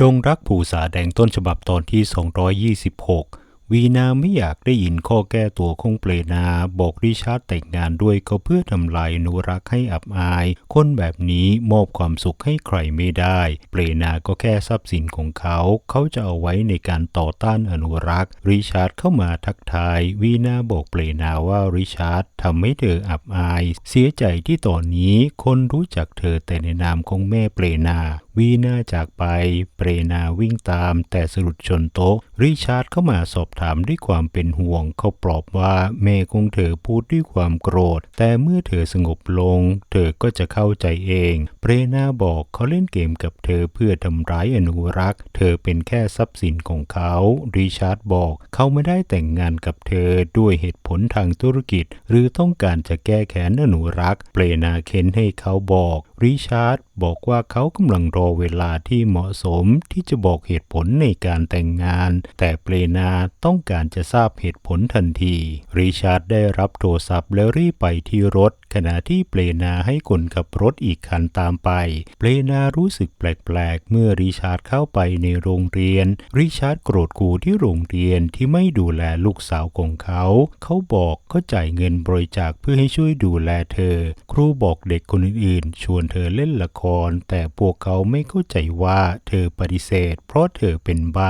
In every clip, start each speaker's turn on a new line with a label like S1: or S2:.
S1: ดงรักผู้สาแดงต้นฉบับตอนที่ 226 วีนาไม่อยากได้ยินข้อแก้ตัวของเปลนาบอกริชาร์ดแต่งงานด้วยก็เพื่อทำลายนุรักให้อับอาย คนแบบนี้มอบความสุขให้ใครไม่ได้ เปลนาก็แค่ทรัพย์สินของเขา เขาจะเอาไว้ในการต่อต้านอนุรักษ์ริชาร์ดเข้ามาทักทาย วีนาบอกเปลนาว่าริชาร์ดทำให้เธออับอาย เสียใจที่ตอนนี้คนรู้จักเธอแต่ในนามของแม่เปลนา วีนาจากไป เปรนาวิ่งตาม แต่สะดุดชนโต๊ะ ริชาร์ดเข้ามาสอบถามด้วยความเป็นห่วง เขาปลอบว่าแม่ของเธอพูดด้วยความโกรธ แต่เมื่อเธอสงบลง เธอก็จะเข้าใจเอง เปรนาบอกเขาเล่นเกมกับเธอเพื่อทำร้ายอนุรักษ์ เธอเป็นแค่ทรัพย์สินของเขา ริชาร์ดบอกเขาไม่ได้แต่งงานกับเธอด้วยเหตุผลทางธุรกิจ หรือต้องการจะแก้แค้นอนุรักษ์ เปรนาเค้นให้เขาบอก ริชาร์ดบอกว่าเขากำลังรอเวลาที่เหมาะสมที่จะบอกเหตุผลในการแต่งงาน แต่เปรนาต้องการจะทราบเหตุผลทันที ริชาร์ดได้รับโทรศัพท์แล้วรีบไปที่รถ ขณะที่เปรนาให้คนขับรถอีกคันตามไป เปรนารู้สึกแปลกๆ เมื่อริชาร์ดเข้าไปในโรงเรียน ริชาร์ดโกรธครูที่โรงเรียนที่ไม่ดูแลลูกสาวของเขา เขาบอกเขาจ่ายเงินบริจาคเพื่อให้ช่วยดูแลเธอ ครูบอกเด็กคนอื่นๆ ชวนเธอเล่นละคร แต่พวกเขาไม่เข้าใจว่าเธอปฏิเสธ เพราะเธอเป็นใบ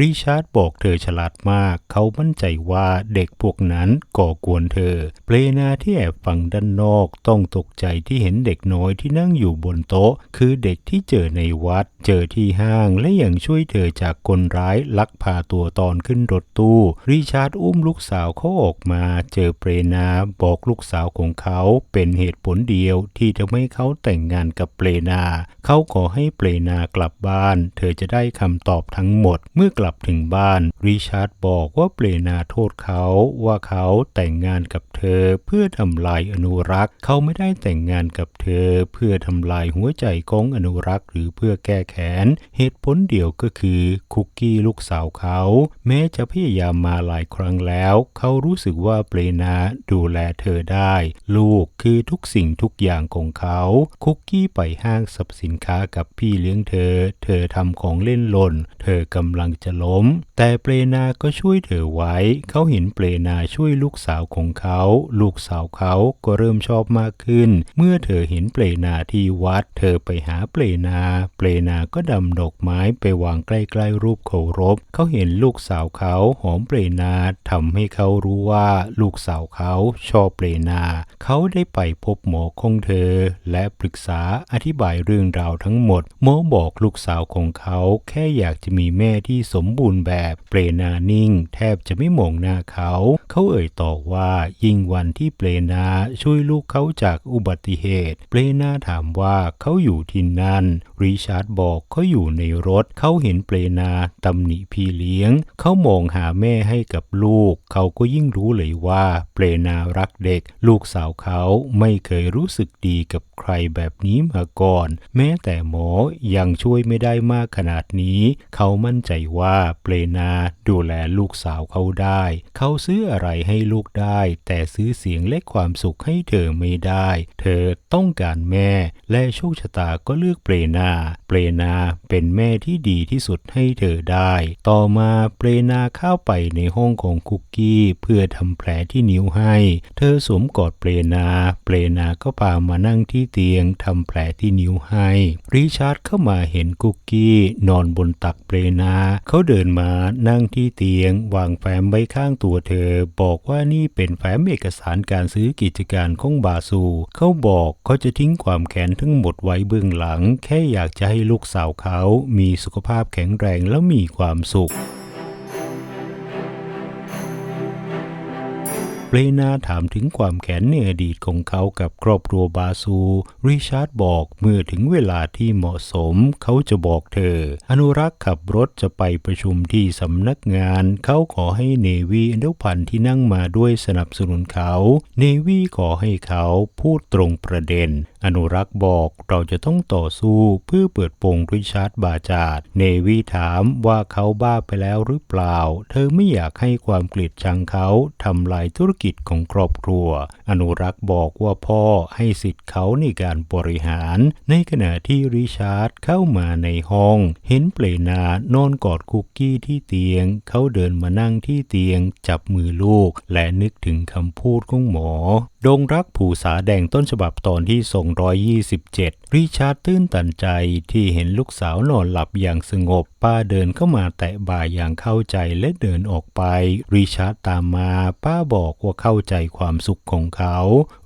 S1: ริชาร์ดบอกเธอฉลาดมาก เขามั่นใจว่าเด็กพวกนั้นก่อกวนเธอ เปลนาที่แอบฟังด้านนอกต้องตกใจที่เห็นเด็กน้อยที่นั่งอยู่บนโต๊ะ คือเด็กที่เจอในวัด เจอที่ห้างและยังช่วยเธอจากคนร้ายลักพาตัวตอนขึ้นรถตู้ ริชาร์ดอุ้มลูกสาวเขาออกมา เจอเปรนาบอกลูกสาวของเขาเป็นเหตุผลเดียวที่ทำให้เขาแต่งงานกับเปรนา เขาขอใให้เปรนากลับบ้าน เธอจะได้คำตอบทั้งหมดเมื่อกลับถึงบ้าน ริชาร์ดบอกว่าเปรนาโทษเขาว่าเขาแต่งงานกับเธอเพื่อทำลายอนุรักษ์ เขาไม่ได้แต่งงานกับเธอ เพื่อทำลายหัวใจของอนุรักษ์หรือเพื่อแก้แค้นเหตุผลเดียวก็คือคุกกี้ลูกสาวเขา แม้จะพยายามมาหลายครั้งแล้ว เขารู้สึกว่าเปรนาดูแลเธอได้ ลูกคือทุกสิ่งทุกอย่างของเขา คุกกี้ไปห้างสรรพสินค้ากับพี่เลี้ยงเธอ เธอทำของเล่นหล่น เธอกำลังจะล้ม แต่เปรนาก็ช่วยเธอไว้ เขาเห็นเปรนาช่วยลูกสาวของเขา ลูกสาวเขาก็เริ่มชอบมากขึ้น เมื่อเธอเห็นเปรนาที่วัด เธอไปหาเปรนา เปรนาก็ดำดอกไม้ไปวางใกล้ๆรูปเคารพ เขาเห็นลูกสาวเขาหอมเปรนาทำให้เขารู้ว่าลูกสาวเขาชอบเปรนา เขาได้ไปพบหมอของเธอ และปรึกษาอธิบายเรื่องราวทั้งหมดหมอบอกลูกสาวของเขาแค่อยากจะมีแม่ที่สมบูรณ์แบบ เปรนานิ่ง แทบจะไม่มองหน้าเขา เขาเอ่ยต่อว่ายิ่งวันที่เปรนาช่วยลูกเขาจากอุบัติเหตุ เปรนาถามว่าเขาอยู่ที่นั่น ริชาร์ดบอกเขาอยู่ในรถ เขาเห็นเปรนาตำหนิพี่เลี้ยง เขามองหาแม่ให้กับลูก เขาก็ยิ่งรู้เลยว่าเปรนารักเด็ก ลูกสาวเขาไม่เคยรู้สึกดีกับใครแบบนี้มาก่อน แม้แต่หมอยังช่วยไม่ได้มากขนาดนี้ เขามั่นใจว่าเปรนาดูแลลูกสาวเขาได้ เขาซื้ออะไรให้ลูกได้ แต่ซื้อเสียงและความสุขให้เธอไม่ได้ เธอต้องการแม่ และโชคชะตาก็เลือกเปรนา เปรนาเป็นแม่ที่ดีที่สุดให้เธอได้ ต่อมาเปรนาเข้าไปในห้องของคุกกี้เพื่อทำแผลที่นิ้วให้ เธอสวมกอดเปรนา เปรนาก็พามานั่งที่เตียงทำแผลที่นิ้วให้ริชชาร์ตเข้ามาเห็นคุกกี้ นอนบนตักเปรนา เขาเดินมานั่งที่เตียง วางแฟ้มไว้ข้างตัวเธอ บอกว่านี่เป็นแฟ้มเอกสารการซื้อกิจการของบาซู เขาบอกเขาจะทิ้งความแค้นทั้งหมดไว้เบื้องหลัง แค่อยากจะให้ลูกสาวเขามีสุขภาพแข็งแรงและมีความสุข เปรนาถามถึงความแค้นในอดีตของเขากับครอบครัวบาซู ริชาร์ดบอกเมื่อถึงเวลาที่เหมาะสมเขาจะบอกเธอ อนุรักษ์ขับรถจะไปประชุมที่สำนักงาน เขาขอให้เนวีอนุพันธ์ที่นั่งมาด้วยสนับสนุนเขา เนวีขอให้เขาพูดตรงประเด็น อนุรักษ์บอกเราจะต้องต่อสู้เพื่อเปิดโปงริชาร์ดบาจาดเนวีถามว่าเขาบ้าไปแล้วหรือเปล่า เธอไม่อยากให้ความเกลียดชังเขาทำลายธุรกิจของครอบครัว อนุรักษ์บอกว่าพ่อให้สิทธิ์เขาในการบริหาร ในขณะที่ริชาร์ดเข้ามาในห้อง เห็นเปลนานอนกอดคุกกี้ที่เตียง เขาเดินมานั่งที่เตียง จับมือลูก และนึกถึงคำพูดของหมอดงรักผูสาแดงต้นฉบับตอนที่ 227 ริชาร์ดตื้นตันใจที่เห็นลูกสาวนอนหลับอย่างสงบ ป้าเดินเข้ามาแตะบ่าอย่างเข้าใจและเดินออกไป ริชาร์ดตามมา ป้าบอกว่าเข้าใจความสุขของเขา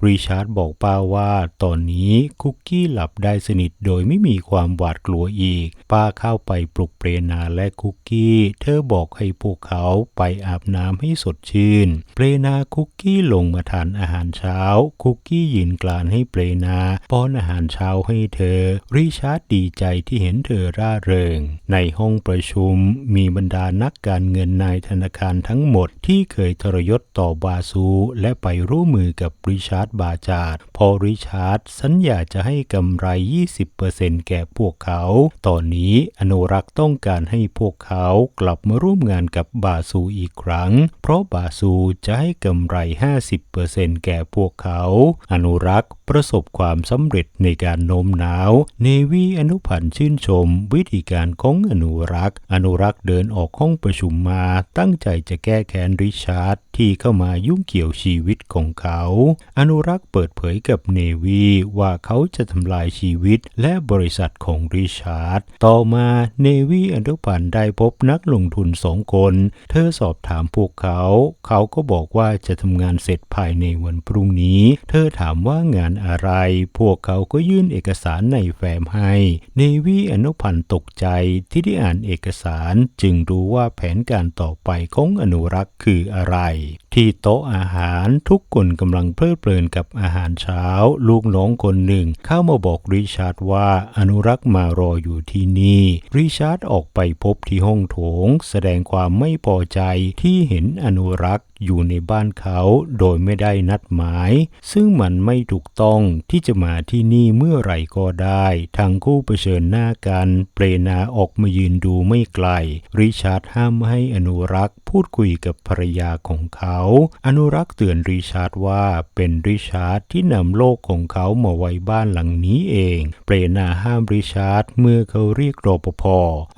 S1: ริชาร์ดบอกป้าว่าตอนนี้คุกกี้หลับได้สนิทโดยไม่มีความหวาดกลัวอีก ป้าเข้าไปปลุกเปรนาและคุกกี้ เธอบอกให้พวกเขาไปอาบน้ำให้สดชื่น เปรนาคุกกี้ลงมาทานอาหารเช้า คุกกี้ยืนกลานให้เปรนาป้อนอาหารเช้าให้เธอ ริชาร์ดดีใจที่เห็นเธอร่าเริง ในห้องประชุมมีบรรดานักการเงินนายธนาคารทั้งหมดที่เคยทรยศต่อบาซู และไปร่วมมือกับริชาร์ดบาจาดพอริชาร์ดสัญญาจะให้กำไร 20%แก่พวกเขา ตอนนี้อนุรักษ์ต้องการให้พวกเขากลับมาร่วมงานกับบาซูอีกครั้ง เพราะบาซูจะให้กำไร 50%แก่พวกเขา อนุรักษ์ประสบความสำเร็จในการโน้มน้าว เนวีอนุพันธ์ชื่นชม วิธีการของอนุรักษ์ อนุรักษ์เดินออกห้องประชุมมาตั้งใจจะแก้แค้นริชาร์ดที่เข้ามายุ่งเกี่ยวชีวิตของเขา อนุรักษ์เปิดเผยกับเนวีว่าเขาจะทำลายชีวิตและบริษัทของริชาร์ด ต่อมาเนวีอนุพันธ์ได้พบนักลงทุนสองคน เธอสอบถามพวกเขา เขาก็บอกว่าจะทำงานเสร็จภายในวันพรุ่งนี้ เธอถามว่างานอะไร พวกเขาก็ยื่นเอกสารในแฟ้มให้ เนวีอนุพันธ์ตกใจที่ได้อ่านเอกสารจึงรู้ว่าแผนการต่อไปของอนุรักษ์คืออะไรที่โต๊ะอาหารทุกคนกำลังเพลิดเพลินกับอาหารเช้า ลูกน้องคนหนึ่งเข้ามาบอกริชาร์ดว่าอนุรักษ์มารออยู่ที่นี่ริชาร์ดออกไปพบที่ห้องโถง แสดงความไม่พอใจที่เห็นอนุรักษ์ อยู่ในบ้านเขาโดยไม่ได้นัดหมาย ซึ่งมันไม่ถูกต้องที่จะมาที่นี่เมื่อไหร่ก็ได้ทั้งคู่เผชิญหน้ากันเปรนาออกมายืนดูไม่ไกล ริชาร์ดห้ามให้อนุรักษ์พูดคุยกับภรรยาของเขา อนุรักษ์เตือนริชาร์ดว่าเป็นริชาร์ดที่นำโลกของเขามาไว้บ้านหลังนี้เอง เปรนาห้ามริชาร์ดเมื่อเขาเรียกรปภ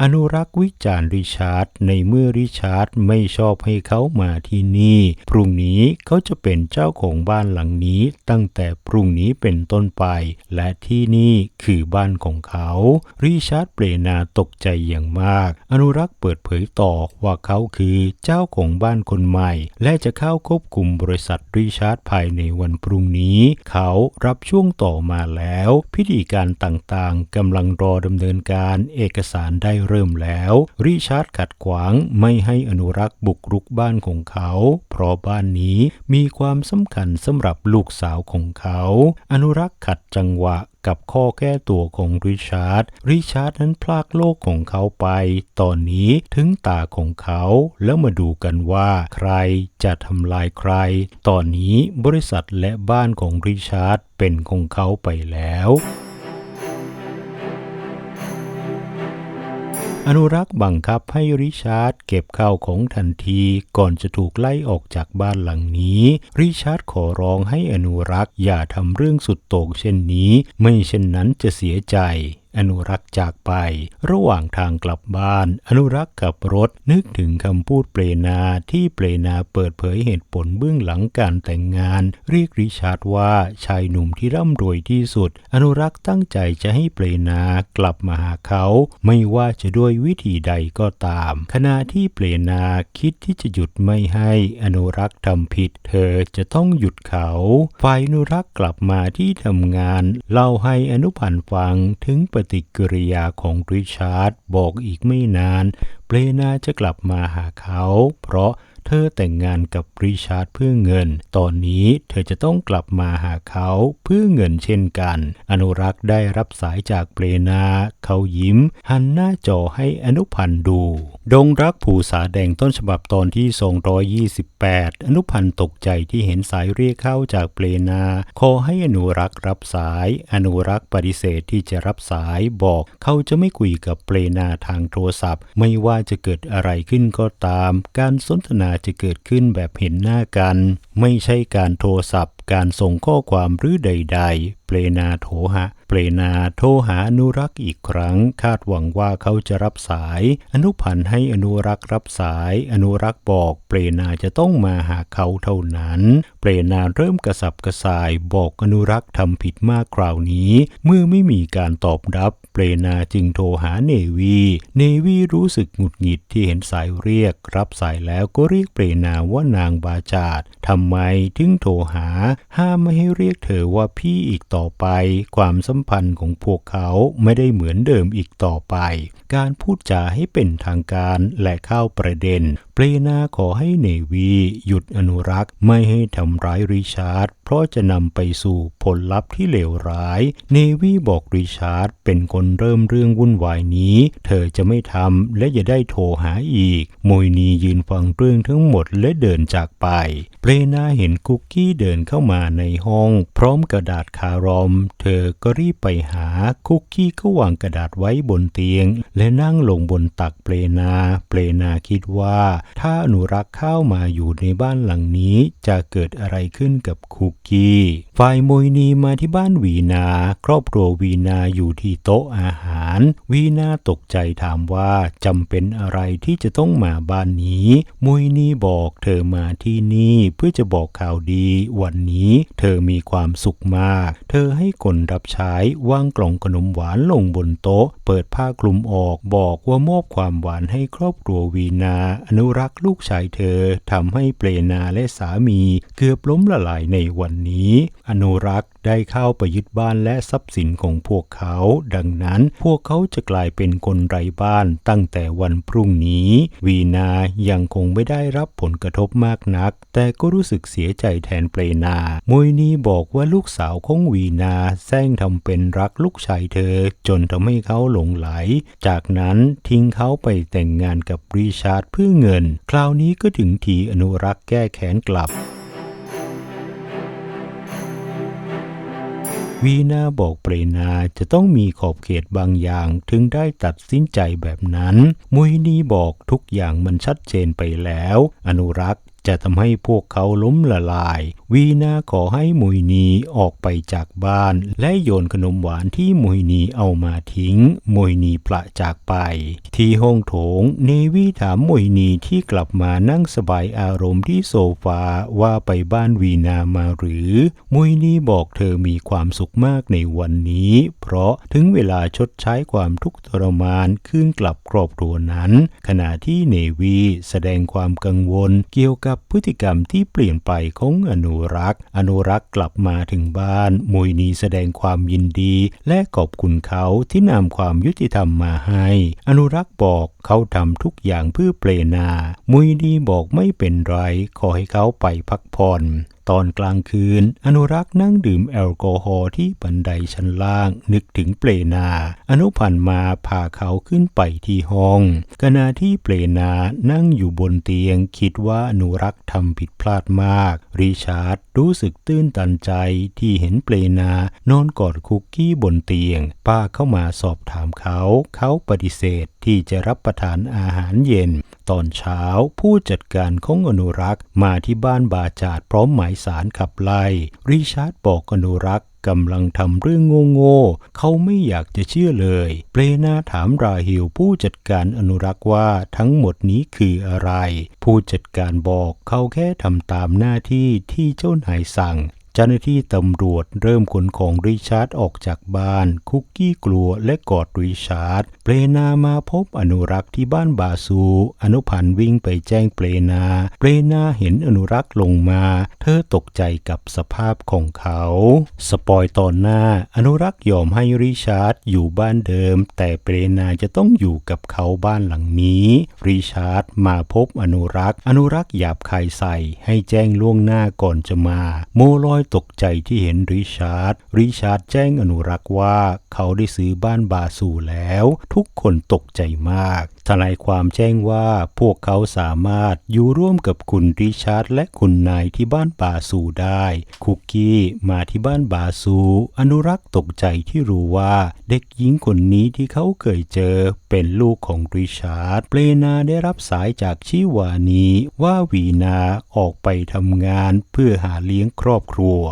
S1: อนุรักษ์วิจารณ์ริชาร์ดในเมื่อริชาร์ดไม่ชอบให้เขามาที่นี่พรุ่งนี้เขาจะเป็นเจ้าของบ้านหลังนี้ตั้งแต่พรุ่งนี้เป็นต้นไป และที่นี่คือบ้านของเขา ริชาร์ดเปรนาตกใจอย่างมาก อนุรักษ์เปิดเผยต่อว่าเขาคือเจ้าของบ้านคนใหม่ และจะเข้าควบคุมบริษัทริชาร์ดภายในวันพรุ่งนี้ เขารับช่วงต่อมาแล้ว พิธีการต่างๆกำลังรอดำเนินการเอกสารได้เริ่มแล้ว ริชาร์ดขัดขวางไม่ให้อนุรักษ์บุกรุกบ้านของเขาเพราะบ้านนี้มีความสำคัญสำหรับลูกสาวของเขา อนุรักษ์ขัดจังหวะกับข้อแก้ตัวของริชาร์ด ริชาร์ดนั้นพลากโลกของเขาไป ตอนนี้ถึงตาของเขา แล้วมาดูกันว่าใครจะทำลายใคร ตอนนี้บริษัทและบ้านของริชาร์ดเป็นของเขาไปแล้วอนุรักษ์บังคับให้ริชาร์ด เก็บข้าวของทันทีก่อนจะถูกไล่ออกจากบ้านหลังนี้ ริชาร์ดขอร้องให้อนุรักษ์อย่าทำเรื่องสุดโต่งเช่นนี้ ไม่เช่นนั้นจะเสียใจ อนุรักษ์จากไป ระหว่างทางกลับบ้าน อนุรักษ์กับรถนึกถึงคำพูดเปรนาที่เปรนาเปิดเผยเหตุผลเบื้องหลังการแต่งงาน เรียกริชาร์ดว่าชายหนุ่มที่ร่ำรวยที่สุด อนุรักษ์ตั้งใจจะให้เปรนากลับมาหาเขา ไม่ว่าจะด้วยวิธีใดก็ตาม ขณะที่เปรนาคิดที่จะหยุดไม่ให้อนุรักษ์ทำผิด เธอจะต้องหยุดเขา ฝ่ายอนุรักษ์กลับมาที่ทำงาน เล่าให้อนุพันธ์ฟังถึงปฏิกิริยาของริชาร์ดบอกอีกไม่นานเบรนาจะกลับมาหาเขา เพราะ เธอแต่งงานกับริชาร์ดเพื่อเงิน ตอนนี้เธอจะต้องกลับมาหาเขาเพื่อเงินเช่นกัน อนุรักษ์ได้รับสายจากเปรนา เขายิ้ม หันหน้าจอให้อนุพันธ์ดู ดงรักผูสาแดงต้นฉบับตอนที่ 228 อนุพันธ์ตกใจที่เห็นสายเรียกเข้าจากเปรนา ขอให้อนุรักษ์รับสาย อนุรักษ์ปฏิเสธที่จะรับสายบอก เขาจะไม่คุยกับเปรนาทางโทรศัพท์ ไม่ว่าจะเกิดอะไรขึ้นก็ตาม การสนทนาาจจะเกิดขึ้นแบบเห็นหน้ากัน ไม่ใช่การโทรศัพท์ การส่งข้อความหรือใด ๆ เปลนาโทหาเปลนาโทรหาอนุรักษ์อีกครั้ง คาดหวังว่าเขาจะรับสาย อนุพันธ์ให้อนุรักษ์รับสาย อนุรักษ์บอก เปลนาจะต้องมาหาเขาเท่านั้น เปลนาเริ่มกระสับกระส่ายบอกอนุรักษ์ทำผิดมากคราวนี้ เมื่อไม่มีการตอบรับ เปลนาจึงโทรหาเนวี เนวีรู้สึกหงุดหงิดที่เห็นสายเรียก รับสายแล้วก็เรียกเปลนาว่านางบาจาดทำไมถึงโทรหา ห้ามไม่ให้เรียกเธอว่าพี่อีกต่อไป ความสัมพันธ์ของพวกเขาไม่ได้เหมือนเดิมอีกต่อไป การพูดจาให้เป็นทางการและเข้าประเด็น เปรนาขอให้เนวี หยุดอนุรักษ์ไม่ให้ทำร้ายริชาร์ดเพราะจะนำไปสู่ผลลัพธ์ที่เลวร้าย เนวีบอกริชาร์ดเป็นคนเริ่มเรื่องวุ่นวายนี้ เธอจะไม่ทำและอย่าได้โทรหาอีกโมยนียืนฟังเรื่องทั้งหมดและเดินจากไป เปรนาเห็นคุกกี้เดินเข้ามาในห้อง พร้อมกระดาษคารอม เธอก็รีบไปหาคุกกี้ก็วางกระดาษไว้บนเตียง และนั่งลงบนตักเปรนา เปรนาคิดว่า ถ้าอนุรักษ์เข้ามาอยู่ในบ้านหลังนี้จะเกิดอะไรขึ้นกับคุกกี้ฝ่ายโมยนีมาที่บ้านวีนา ครอบครัววีนาอยู่ที่โต๊ะอาหาร วีนาตกใจถามว่าจำเป็นอะไรที่จะต้องมาบ้านนี้โมยนีบอกเธอมาที่นี่เพื่อจะบอกข่าวดี วันนี้เธอมีความสุขมาก เธอให้คนรับใช้วางกล่องขนมหวานลงบนโต๊ะ เปิดผ้าคลุมออกบอกว่ามอบความหวานให้ครอบครัววีนา อนุรักษ์ลูกชายเธอทำให้เปลนาและสามี เกือบล้มละลายในวันนี้ อนุรักษ์ ได้เข้าไปยึดบ้านและทรัพย์สินของพวกเขา ดังนั้นพวกเขาจะกลายเป็นคนไร้บ้านตั้งแต่วันพรุ่งนี้ วีนายังคงไม่ได้รับผลกระทบมากนัก แต่ก็รู้สึกเสียใจแทนเปลนามวยนีบอกว่าลูกสาวของวีนาแซงทำเป็นรักลูกชายเธอ จนทำให้เขาหลงไหล จากนั้นทิ้งเขาไปแต่งงานกับริชาร์ดเพื่อเงิน คราวนี้ก็ถึงทีอนุรักษ์แก้แค้นกลับ วีนาบอกเปรนาจะต้องมีขอบเขตบางอย่างถึงได้ตัดสินใจแบบนั้น มุยนีบอกทุกอย่างมันชัดเจนไปแล้ว อนุรักษ์ จะทำให้พวกเขาล้มละลาย วีนาขอให้มุยนีออกไปจากบ้าน และโยนขนมหวานที่มุยนีเอามาทิ้ง มุยนีปละจากไป ที่ห้องโถง เนวีถามมุยนีที่กลับมานั่งสบายอารมณ์ที่โซฟาว่าไปบ้านวีนามาหรือ มุยนีบอกเธอมีความสุขมากในวันนี้ เพราะถึงเวลาชดใช้ความทุกข์ทรมานคืนกลับครอบครัวนั้น ขณะที่เนวีแสดงความกังวลเกี่ยวกับพฤติกรรมที่เปลี่ยนไปของอนุรักษ์ อนุรักษ์กลับมาถึงบ้านมุยนีแสดงความยินดี และขอบคุณเขาที่นำความยุติธรรมมาให้ อนุรักษ์บอกเขาทำทุกอย่างเพื่อเปลนา มุยนีบอกไม่เป็นไร ขอให้เขาไปพักผ่อน ตอนกลางคืน อนุรักษ์นั่งดื่มแอลกอฮอล์ที่บันไดชั้นล่าง นึกถึงเปลนา อนุพันธ์มาพาเขาขึ้นไปที่ห้องขณะที่เปลนานั่งอยู่บนเตียงคิดว่าอนุรักษ์ทำผิดพลาดมาก ริชาร์ดรู้สึกตื้นตันใจที่เห็นเปลนานอนกอดคุกกี้บนเตียง ป้าเข้ามาสอบถามเขา เขาปฏิเสธที่จะรับประทานอาหารเย็น ตอนเช้าผู้จัดการของอนุรักษ์มาที่บ้านบาจาดพร้อมหมายสารขับไล่ริชาร์ดบอกอนุรักษ์กำลังทำเรื่องโง่ๆ เขาไม่อยากจะเชื่อเลย เปรนาถามราฮิลผู้จัดการอนุรักษ์ว่าทั้งหมดนี้คืออะไร ผู้จัดการบอกเขาแค่ทำตามหน้าที่ที่เจ้านายสั่ง เจ้าหน้าที่ตำรวจเริ่มขนของริชาร์ดออกจากบ้าน คุกกี้กลัวและกอดริชาร์ดเปรนามาพบอนุรักษ์ที่บ้านบาซู อนุพันธ์วิ่งไปแจ้งเปรนา เปรนาเห็นอนุรักษ์ลงมา เธอตกใจกับสภาพของเขา สปอยตอนหน้า อนุรักษ์ยอมให้ริชาร์ดอยู่บ้านเดิม แต่เปรนาจะต้องอยู่กับเขาบ้านหลังนี้ ริชาร์ดมาพบอนุรักษ์ อนุรักษ์หยาบคายใส่ให้แจ้งล่วงหน้าก่อนจะมา โมลอยตกใจที่เห็นริชาร์ด ริชาร์ดแจ้งอนุรักษ์ว่า เขาได้ซื้อบ้านบาสูแล้ว ทุกคนตกใจมากทนายความแจ้งว่าพวกเขาสามารถอยู่ร่วมกับคุณริชาร์ดและคุณนายที่บ้านบาซูได้ คุกกี้มาที่บ้านบาซู อนุรักษ์ตกใจที่รู้ว่าเด็กหญิงคนนี้ที่เขาเคยเจอเป็นลูกของริชาร์ดเปลนาได้รับสายจากชิวานีว่าวีนาออกไปทำงานเพื่อหาเลี้ยงครอบครัว